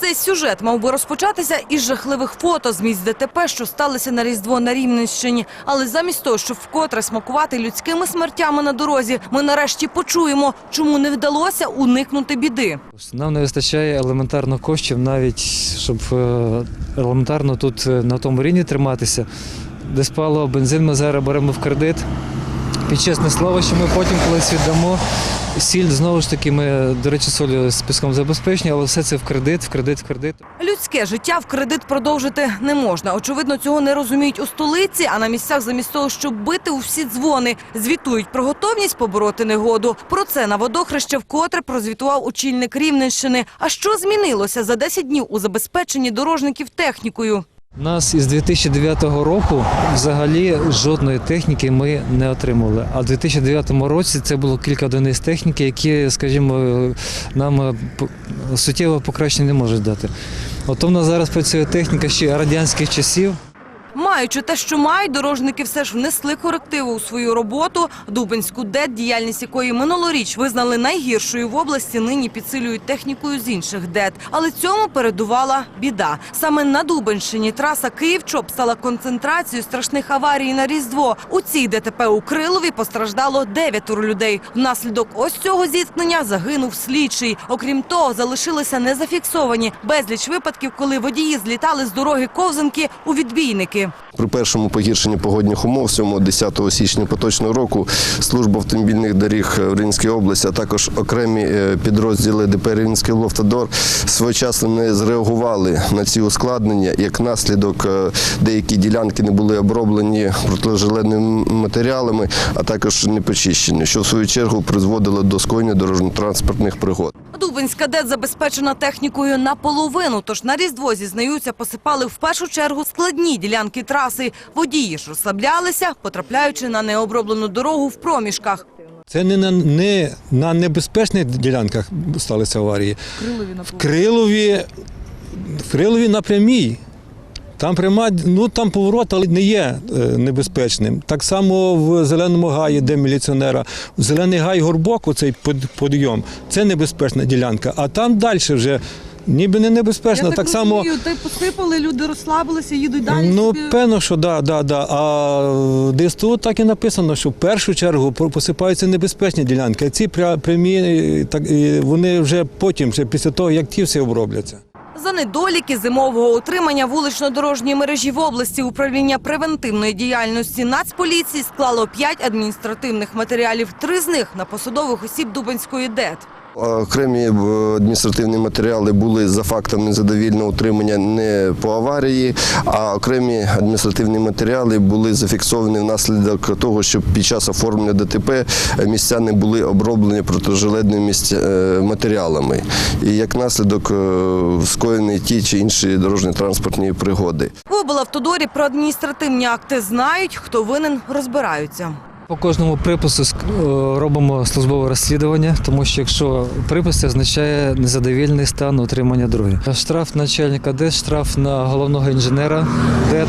Цей сюжет мав би розпочатися із жахливих фото з місць ДТП, що сталися на Різдво на Рівненщині. Але замість того, щоб вкотре смакувати людськими смертями на дорозі, ми нарешті почуємо, чому не вдалося уникнути біди. Нам не вистачає елементарно коштів, навіть щоб е, елементарно тут е, на тому рівні триматися. Десь паливо, бензин ми зараз беремо в кредит. Під чесне слово, що ми потім колись віддамо. Сіль знову ж таки, ми, до речі, солі з піском забезпечені, але все це в кредит, в кредит, в кредит. Людське життя в кредит продовжити не можна. Очевидно, цього не розуміють у столиці, а на місцях замість того, щоб бити у всі дзвони, звітують про готовність побороти негоду. Про це на водохреще вкотре прозвітував очільник Рівненщини. А що змінилося за 10 днів у забезпеченні дорожників технікою? У нас із 2009 року взагалі жодної техніки ми не отримали. А в 2009 році це було кілька одиниць техніки, які, скажімо, нам е, суттєво покращення не можуть дати. Ото у нас зараз працює техніка ще радянських часів. Маючи те, що мають, дорожники все ж внесли корективи у свою роботу. Дубинську ДЕД, діяльність якої минулоріч визнали найгіршою в області, нині підсилюють технікою з інших ДЕД. Але цьому передувала біда. Саме на Дубинщині траса Київ-Чоп стала концентрацією страшних аварій на Різдво. У цій ДТП у Крилові постраждало дев'ятеро людей. Внаслідок ось цього зіткнення загинув слідчий. Окрім того, залишилися незафіксовані безліч випадків, коли водії злітали з дороги ковзанки у відбійники. При першому погіршенні погодних умов 7-10 січня поточного року служба автомобільних доріг в Рівненській області, а також окремі е, підрозділи ДП Рівненський Ловтодор своєчасно не зреагували на ці ускладнення. Як наслідок е, деякі ділянки не були оброблені протижиленими матеріалами, а також не почищені, що в свою чергу призводило до скоєння дорожньо-транспортних пригод. Дубинська ДЕД забезпечена технікою наполовину, тож на Різдво, зізнаються, посипали в першу чергу складні ділянки траси. Водії ж розслаблялися, потрапляючи на необроблену дорогу в проміжках. Це не на, не на небезпечних ділянках сталися аварії. В Крилові, в Крилові на прямій. Там пряма, ну там поворот, але не є е, небезпечним. Так само в Зеленому гаї, де міліціонера. Зелений гай горбок, оцей под- подйом, це небезпечна ділянка. А там далі вже ніби не небезпечно. так само. ти посипали, люди розслабилися, їдуть далі. Ну, певно, що да, да, да. А в ДСТУ так і написано, що в першу чергу посипаються небезпечні ділянки, а ці прямі, е, так, вони вже потім, вже після того, як ті все обробляться. За недоліки зимового утримання вулично-дорожньої мережі в області управління превентивної діяльності Нацполіції склало п'ять адміністративних матеріалів. Три з них на посадових осіб Дубинської ДЕД. Окремі е, адміністративні матеріали були за фактом незадовільного утримання не по аварії, а окремі адміністративні матеріали були зафіксовані внаслідок того, що під час оформлення ДТП місця не були оброблені протижилетними місця- е, матеріалами. І як наслідок е, скоєні ті чи інші дорожньо-транспортні пригоди. В облавтодорі про адміністративні акти знають, хто винен, розбираються. По кожному припису е, робимо службове розслідування, тому що якщо припис означає незадовільний стан утримання дороги. Штраф начальника ДЕС, штраф на головного інженера ДЕД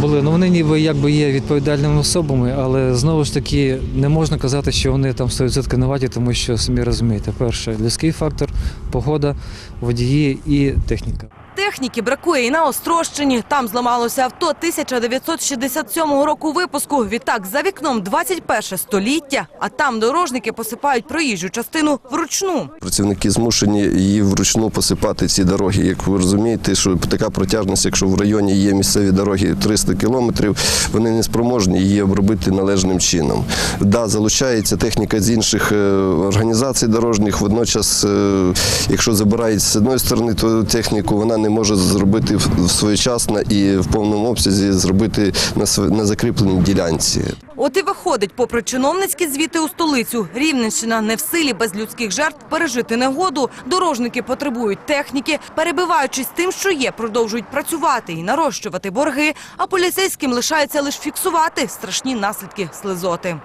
були. Ну вони ніби якби є відповідальними особами, але знову ж таки не можна казати, що вони там 100% винуваті, тому що самі розумієте, перше людський фактор, погода, водії і техніка. Техніки бракує і на Острощині. Там зламалося авто 1967 року випуску. Відтак за вікном 21 століття, а там дорожники посипають проїжджу частину вручну. Працівники змушені її вручну посипати ці дороги. Як ви розумієте, що така протяжність, якщо в районі є місцеві дороги 300 кілометрів, вони не спроможні її обробити належним чином. Да, залучається техніка з інших е, організацій дорожніх. Водночас, е, якщо забирають з одної сторони ту техніку, вона не може зробити своєчасно і в повному обсязі зробити на закріпленій ділянці. От і виходить, попри чиновницькі звіти у столицю, Рівненщина не в силі без людських жертв пережити негоду. Дорожники потребують техніки, перебиваючись тим, що є, продовжують працювати і нарощувати борги. А поліцейським лишається лише фіксувати страшні наслідки слизоти.